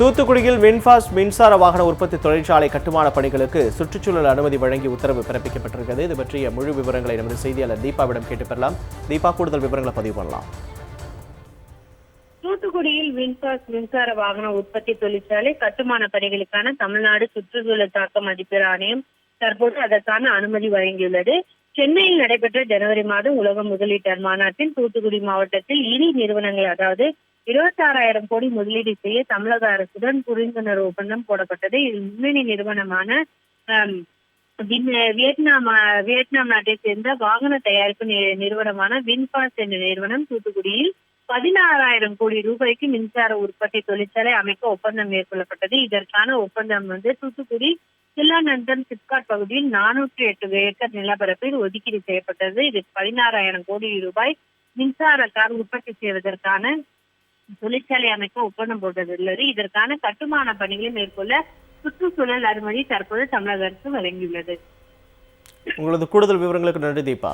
தூத்துக்குடியில் வின்ஃபாஸ்ட் மின்சார வாகன உற்பத்தி தொழிற்சாலை கட்டுமான பணிகளுக்கு சுற்றுச்சூழல் அனுமதி வழங்கி உத்தரவு பிறப்பிக்கப்பட்டிருக்கிறது. இது பற்றிய முழு விவரங்களை நமது செய்தியாளர் தீபாவிடம் கேட்டு பெறலாம். தீபா கூடுதல் விவரங்களை பதிவு பண்ணலாம். தூத்துக்குடியில் மின்பாஸ் மின்சார வாகன உற்பத்தி தொழிற்சாலை கட்டுமான பணிகளுக்கான தமிழ்நாடு சுற்றுச்சூழல் தாக்க மதிப்பீடு ஆணையம் தற்போது அதற்கான அனுமதி வழங்கியுள்ளது. சென்னையில் நடைபெற்ற ஜனவரி மாதம் உலக முதலீட்டர் மாநாட்டில் தூத்துக்குடி மாவட்டத்தில் இரு நிறுவனங்கள் அதாவது இருபத்தாறாயிரம் கோடி முதலீடு செய்ய தமிழக அரசுடன் புரிந்துணர்வு ஒப்பந்தம் போடப்பட்டது. இதில் முன்னணி நிறுவனமான வியட்நாம் வியட்நாம் நாட்டை சேர்ந்த வாகன தயாரிப்பு நிறுவனமான வின்பாஸ் என்ற நிறுவனம் தூத்துக்குடியில் பதினாறாயிரம் கோடி ரூபாய்க்கு மின்சார உற்பத்தி தொழிற்சாலை அமைக்க ஒப்பந்தம் மேற்கொள்ளப்பட்டது. இதற்கான ஒப்பந்தம் வந்து தூத்துக்குடி சில்லாநந்தன் சிப்காட் பகுதியில் நானூற்றி எட்டு ஏக்கர் நிலப்பரப்பில் ஒதுக்கீடு செய்யப்பட்டது. இது பதினாறாயிரம் கோடி ரூபாய் மின்சார கார் உற்பத்தி செய்வதற்கான தொழிற்சாலை அமைக்க ஒப்பந்தம் போட்டதுள்ளது இதற்கான கட்டுமான பணிகளை மேற்கொள்ள சுற்றுச்சூழல் அனுமதி தற்போது தமிழக அரசு வழங்கியுள்ளது. உங்களது கூடுதல் விவரங்களுக்கு நன்றி தீபா.